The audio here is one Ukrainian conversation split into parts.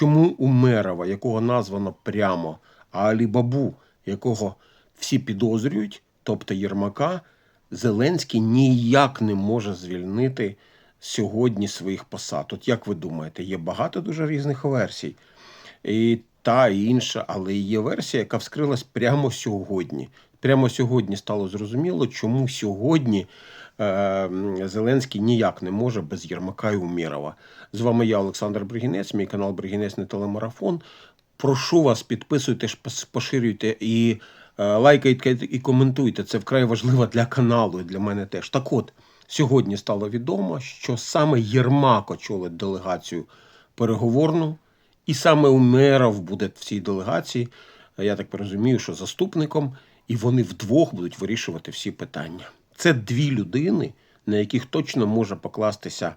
Чому Умерова, якого названо прямо, а Алібабу, якого всі підозрюють, тобто Єрмака, Зеленський ніяк не може звільнити сьогодні своїх посад. От як ви думаєте, є багато дуже різних версій. І та і інша, але є версія, яка вскрилась прямо сьогодні. Прямо сьогодні стало зрозуміло, чому сьогодні Зеленський ніяк не може без Єрмака і Умєрова. З вами я, Олександр Бригінець, мій канал Бригінець не телемарафон. Прошу вас, підписуйтесь, поширюйте і е, лайкайте і коментуйте. Це вкрай важливо для каналу і для мене теж. Так от, сьогодні стало відомо, що саме Єрмак очолить делегацію переговорну, і саме Умеров буде в цій делегації. Я так розумію, що заступником, і вони вдвох будуть вирішувати всі питання. Це дві людини, на яких точно може покластися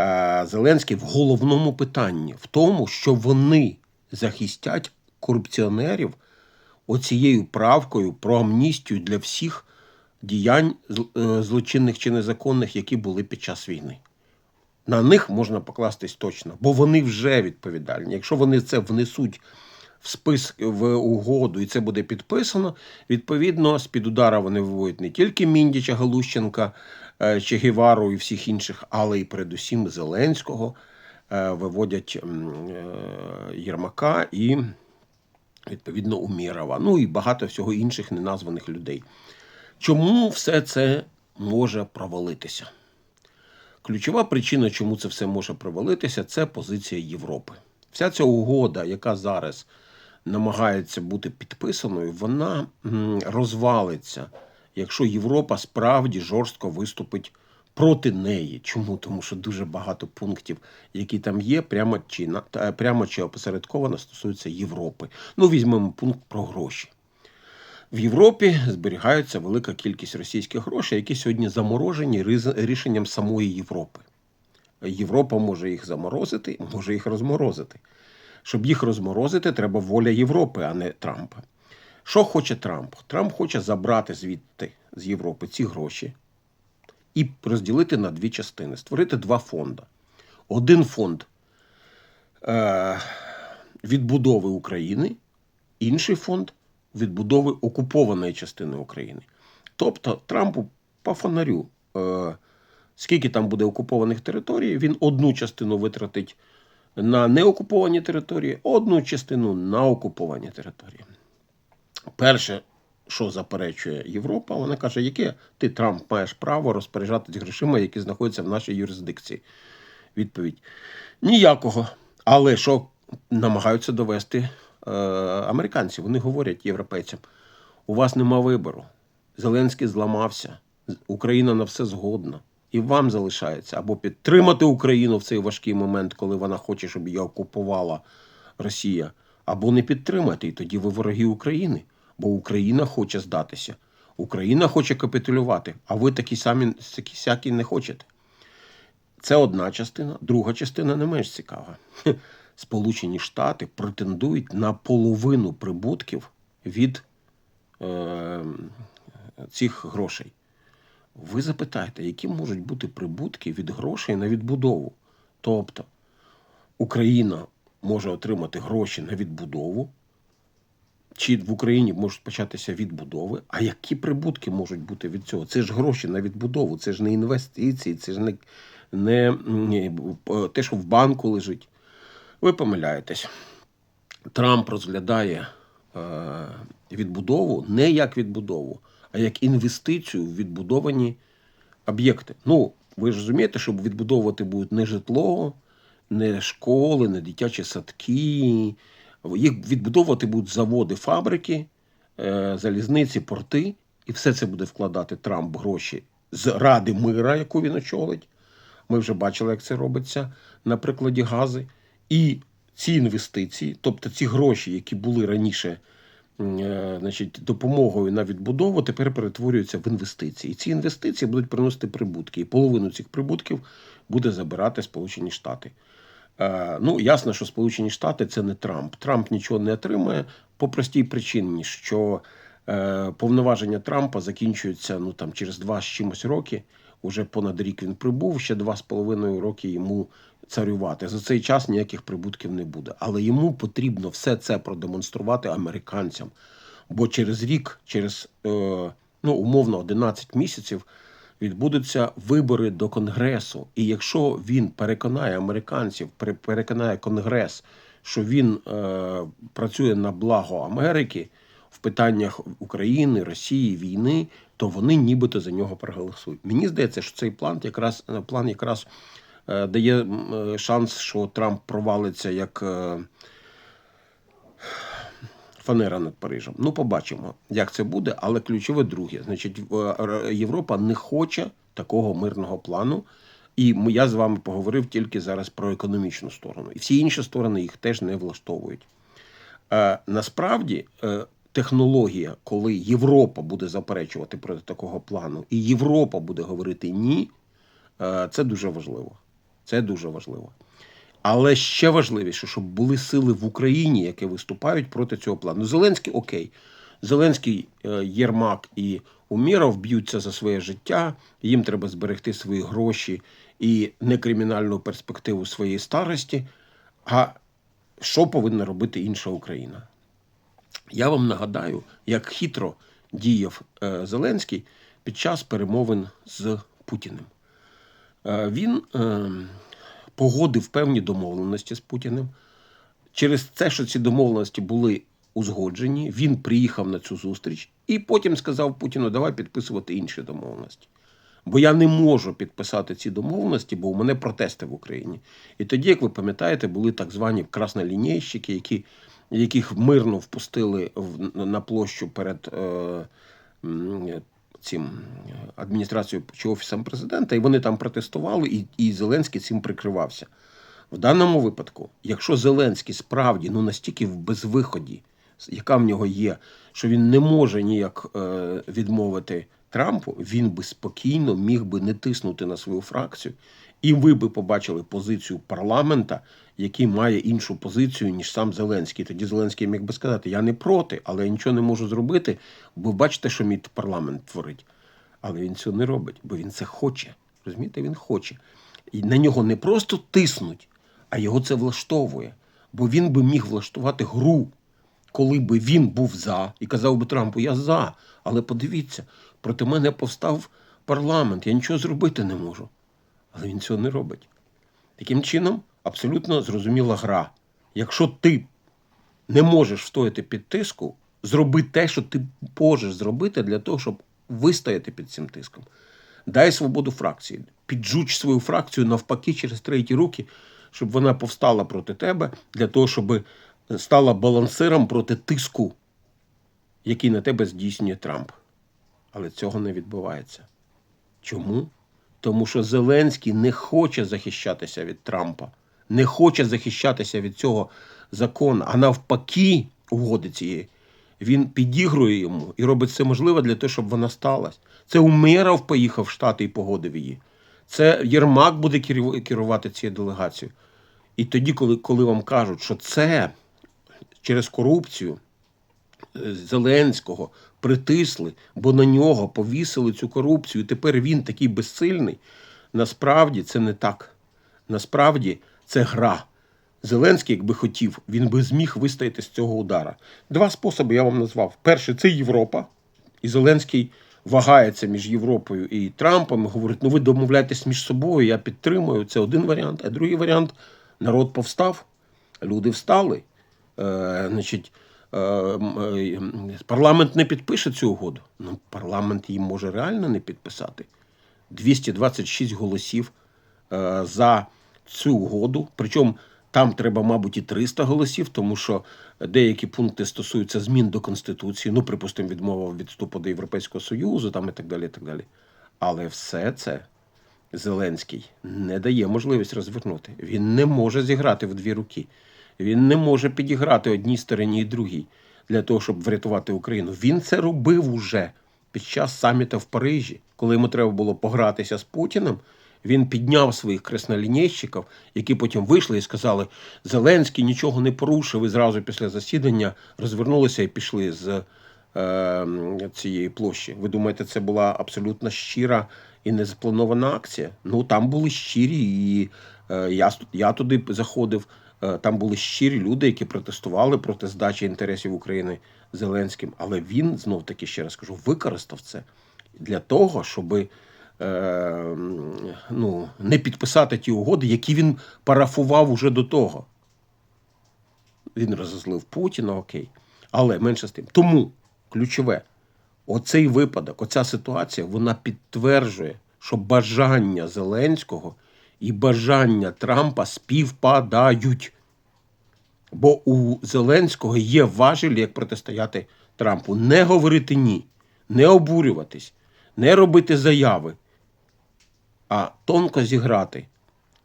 е, Зеленський в головному питанні, в тому, що вони захистять корупціонерів оцією правкою про амністію для всіх діянь е, злочинних чи незаконних, які були під час війни. На них можна покластись точно, бо вони вже відповідальні. Якщо вони це внесуть в спис в угоду і це буде підписано, відповідно, з-під удара вони виводять не тільки Міндіча, Галущенка, Че Гевару і всіх інших, але й передусім Зеленського, е, виводять е, Єрмака і відповідно Умірова. Ну і багато всього інших неназваних людей. Чому все це може провалитися? Ключова причина, чому це все може провалитися, це позиція Європи. Вся ця угода, яка зараз намагається бути підписаною, вона розвалиться, якщо Європа справді жорстко виступить проти неї. Чому? Тому що дуже багато пунктів, які там є, прямо чи прямо чи опосередковано стосуються Європи. Ну, візьмемо пункт про гроші. В Європі зберігається велика кількість російських грошей, які сьогодні заморожені рішенням самої Європи. Європа може їх заморозити, може їх розморозити. Щоб їх розморозити, треба воля Європи, а не Трампа. Що хоче Трамп? Трамп хоче забрати звідти з Європи ці гроші і розділити на дві частини, створити два фонди. Один фонд е, відбудови України, інший фонд відбудови окупованої частини України. Тобто Трампу по фонарю, е, скільки там буде окупованих територій, він одну частину витратить на неокуповані території, одну частину на окуповані території. Перше, що заперечує Європа, вона каже, яке ти, Трамп, маєш право розпоряджатися грошима, які знаходяться в нашій юрисдикції. Відповідь: ніякого. Але що намагаються довести е, американці? Вони говорять європейцям: у вас нема вибору. Зеленський зламався, Україна на все згодна. І вам залишається або підтримати Україну в цей важкий момент, коли вона хоче, щоб її окупувала Росія, або не підтримати, і тоді ви вороги України, бо Україна хоче здатися. Україна хоче капітулювати, а ви такі самі такі сякі не хочете. Це одна частина. Друга частина не менш цікава. Сполучені Штати претендують на половину прибутків від е, цих грошей. Ви запитаєте, які можуть бути прибутки від грошей на відбудову? Тобто Україна може отримати гроші на відбудову, чи в Україні можуть початися відбудови. А які прибутки можуть бути від цього? Це ж гроші на відбудову, це ж не інвестиції, це ж не, не, м, те, що в банку лежить. Ви помиляєтесь. Трамп розглядає е, відбудову не як відбудову, а як інвестицію в відбудовані об'єкти. Ну, ви ж розумієте, що відбудовувати будуть не житло, не школи, не дитячі садки. Їх відбудовувати будуть заводи, фабрики, е, залізниці, порти. І все це буде вкладати Трамп гроші з Ради мира, яку він очолить. Ми вже бачили, як це робиться на прикладі гази. І ці інвестиції, тобто ці гроші, які були раніше значить, допомогою на відбудову, тепер перетворюються в інвестиції. Ці інвестиції будуть приносити прибутки. І половину цих прибутків буде забирати Сполучені Штати. Е, Ну, ясно, що Сполучені Штати це не Трамп. Трамп нічого не отримає по простій причині, що е, повноваження Трампа закінчуються ну, там, через два з чимось роки. Уже понад рік він прибув, ще два з половиною роки йому царювати. За цей час ніяких прибутків не буде. Але йому потрібно все це продемонструвати американцям. Бо через рік, через е, ну, умовно 11 місяців, відбудуться вибори до Конгресу. І якщо він переконає американців, пере- переконає Конгрес, що він е, працює на благо Америки в питаннях України, Росії, війни, то вони нібито за нього проголосують. Мені здається, що цей план якраз план якраз дає е, шанс, що Трамп провалиться як. е, Фанера над Парижем. Ну, побачимо, як це буде, але ключове друге. Значить, Європа не хоче такого мирного плану. І я з вами поговорив тільки зараз про економічну сторону. І всі інші сторони їх теж не влаштовують. Е, насправді, е, технологія, коли Європа буде заперечувати проти такого плану, і Європа буде говорити ні, е, це дуже важливо. Це дуже важливо. Але ще важливіше, щоб були сили в Україні, які виступають проти цього плану. Зеленський окей. Зеленський, е, Єрмак і Уміров б'ються за своє життя. Їм треба зберегти свої гроші і некримінальну перспективу своєї старості. А що повинна робити інша Україна? Я вам нагадаю, як хитро діяв е, Зеленський під час перемовин з Путіним. Е, Він е, погодив певні домовленості з Путіним. Через те, що ці домовленості були узгоджені, він приїхав на цю зустріч і потім сказав Путіну, давай підписувати інші домовленості. Бо я не можу підписати ці домовленості, бо у мене протести в Україні. І тоді, як ви пам'ятаєте, були так звані краснолінійщики, які, яких мирно впустили в, на площу перед е, цим е, адміністрацією чи офісом президента, і вони там протестували, і, і Зеленський цим прикривався. В даному випадку, якщо Зеленський справді ну настільки в безвиході, яка в нього є, що він не може ніяк е, відмовити Трампу, він би спокійно міг би не тиснути на свою фракцію, і ви би побачили позицію парламента, який має іншу позицію, ніж сам Зеленський. Тоді Зеленський міг би сказати: Я не проти, але я нічого не можу зробити, бо бачите, що мій парламент творить. Але він цього не робить, бо він це хоче. Розумієте, він хоче. І на нього не просто тиснуть, а його це влаштовує. Бо він би міг влаштувати гру, коли би він був за і казав би Трампу, я за. Але подивіться, проти мене повстав парламент, я нічого зробити не можу. Але він цього не робить. Таким чином, абсолютно зрозуміла гра. Якщо ти не можеш встояти під тиску, зроби те, що ти можеш зробити для того, щоб вистояти під цим тиском. Дай свободу фракції, піджуч свою фракцію навпаки через треті руки, щоб вона повстала проти тебе, для того, щоб стала балансиром проти тиску, який на тебе здійснює Трамп. Але цього не відбувається. Чому? Тому що Зеленський не хоче захищатися від Трампа, не хоче захищатися від цього закону, а навпаки, угоди цієї. Він підігрує йому і робить все можливе для того, щоб вона сталася. Це Умеров поїхав в Штати і погодив її. Це Єрмак буде керувати цією делегацією. І тоді, коли, коли вам кажуть, що це через корупцію Зеленського притисли, бо на нього повісили цю корупцію, і тепер він такий безсильний. Насправді це не так. Насправді це гра. Зеленський, якби хотів, він би зміг вистояти з цього удара. Два способи я вам назвав. Перший це Європа. І Зеленський вагається між Європою і Трампом. і Говорить: ну ви домовляєтесь між собою, я підтримую. Це один варіант. А другий варіант народ повстав, люди встали. Е, значить, е, е, парламент не підпише цю угоду. Ну, парламент її може реально не підписати. 226 голосів за цю угоду. Причому там треба, мабуть, і 300 голосів, тому що деякі пункти стосуються змін до Конституції, ну, припустимо, відмова від вступу до Європейського Союзу, там і так далі. і так далі. Але все це Зеленський не дає можливість розвернути. Він не може зіграти в дві руки. Він не може підіграти одній стороні і другій для того, щоб врятувати Україну. Він це робив уже під час саміта в Парижі, коли йому треба було погратися з Путіним. Він підняв своїх краснолінійщиків, які потім вийшли і сказали: Зеленський нічого не порушив, і зразу після засідання розвернулися і пішли з е, цієї площі. Ви думаєте, це була абсолютно щира і не запланована акція. Ну там були щирі, і е, я, я туди заходив. Е, Там були щирі люди, які протестували проти здачі інтересів України Зеленським. Але він знов таки ще раз кажу, використав це для того, щоб е, ну, не підписати ті угоди, які він парафував уже до того. Він розозлив Путіна, окей. Але менше з тим. Тому ключове, оцей випадок, оця ситуація, вона підтверджує, що бажання Зеленського і бажання Трампа співпадають. Бо у Зеленського є важелі, як протистояти Трампу. Не говорити ні, не обурюватись, не робити заяви, а тонко зіграти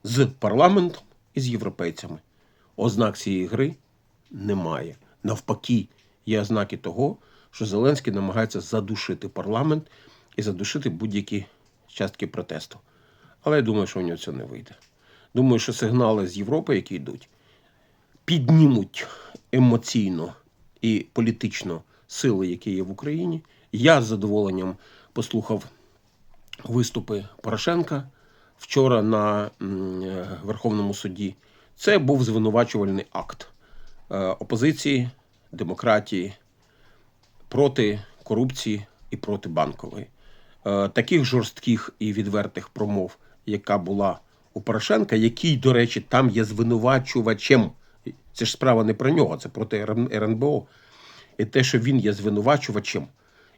з парламентом і з європейцями. Ознак цієї гри немає. Навпаки, є ознаки того, що Зеленський намагається задушити парламент і задушити будь-які частки протесту. Але я думаю, що у нього це не вийде. Думаю, що сигнали з Європи, які йдуть, піднімуть емоційно і політично сили, які є в Україні. Я з задоволенням послухав виступи Порошенка вчора на е, Верховному суді. Це був звинувачувальний акт е, опозиції, демократії проти корупції і проти банкової. Е, Таких жорстких і відвертих промов, яка була у Порошенка, який, до речі, там є звинувачувачем. Це ж справа не про нього, це проти РНБО. І те, що він є звинувачувачем,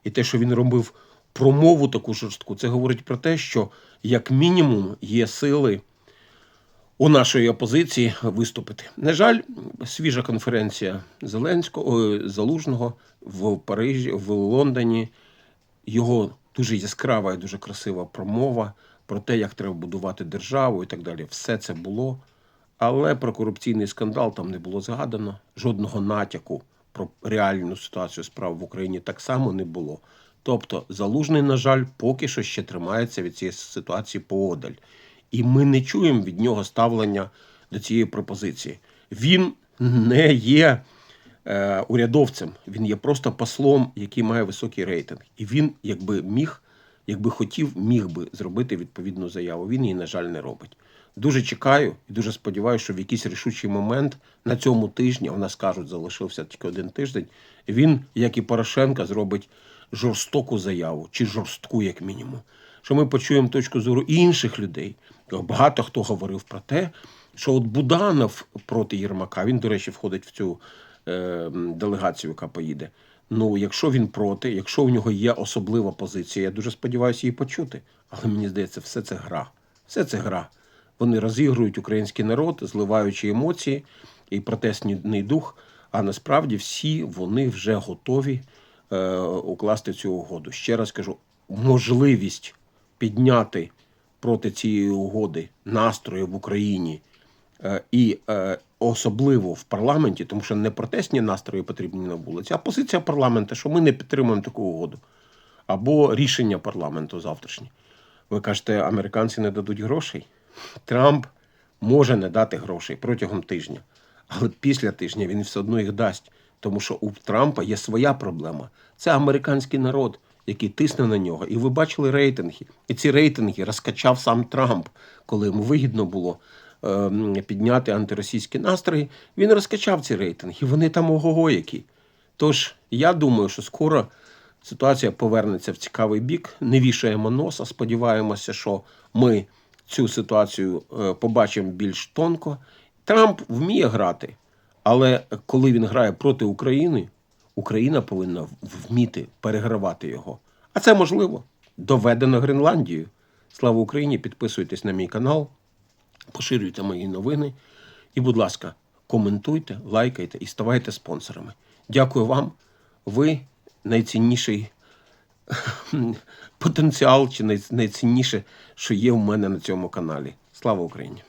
і те, що він робив промову таку жорстку, це говорить про те, що як мінімум є сили у нашої опозиції виступити. На жаль, свіжа конференція Зеленського Залужного в Парижі, в Лондоні. Його дуже яскрава і дуже красива промова про те, як треба будувати державу і так далі. Все це було. Але про корупційний скандал там не було згадано. Жодного натяку про реальну ситуацію справ в Україні так само не було. Тобто, залужний, на жаль, поки що ще тримається від цієї ситуації поодаль. І ми не чуємо від нього ставлення до цієї пропозиції. Він не є е, урядовцем, він є просто послом, який має високий рейтинг. І він, якби міг, якби хотів, міг би зробити відповідну заяву. Він її, на жаль, не робить. Дуже чекаю і дуже сподіваюся, що в якийсь рішучий момент на цьому тижні, а в нас кажуть, залишився тільки один тиждень. Він, як і Порошенка, зробить жорстоку заяву чи жорстку, як мінімум. Що ми почуємо точку зору інших людей. Багато хто говорив про те, що от Буданов проти Єрмака, він, до речі, входить в цю е, делегацію, яка поїде. Ну, якщо він проти, якщо в нього є особлива позиція, я дуже сподіваюся її почути. Але мені здається, все це гра. Все це гра. Вони розігрують український народ, зливаючи емоції і протестний дух. А насправді всі вони вже готові е, укласти цю угоду. Ще раз кажу, можливість підняти проти цієї угоди настрої в Україні і е, особливо в парламенті, тому що не протестні настрої потрібні на вулиці, а позиція парламенту, що ми не підтримуємо таку угоду. Або рішення парламенту завтрашнє. Ви кажете, американці не дадуть грошей. Трамп може не дати грошей протягом тижня, але після тижня він все одно їх дасть, тому що у Трампа є своя проблема. Це американський народ, який тисне на нього. І ви бачили рейтинги. І ці рейтинги розкачав сам Трамп, коли йому вигідно було е, підняти антиросійські настрої. Він розкачав ці рейтинги. Вони там ого-го які. Тож я думаю, що скоро ситуація повернеться в цікавий бік. Не вішаємо носа. Сподіваємося, що ми цю ситуацію е, побачимо більш тонко. Трамп вміє грати, але коли він грає проти України, Україна повинна вміти перегравати його. А це можливо. Доведено Гренландією. Слава Україні! Підписуйтесь на мій канал, поширюйте мої новини. І, будь ласка, коментуйте, лайкайте і ставайте спонсорами. Дякую вам. Ви найцінніший потенціал чи найцінніше, що є в мене на цьому каналі. Слава Україні!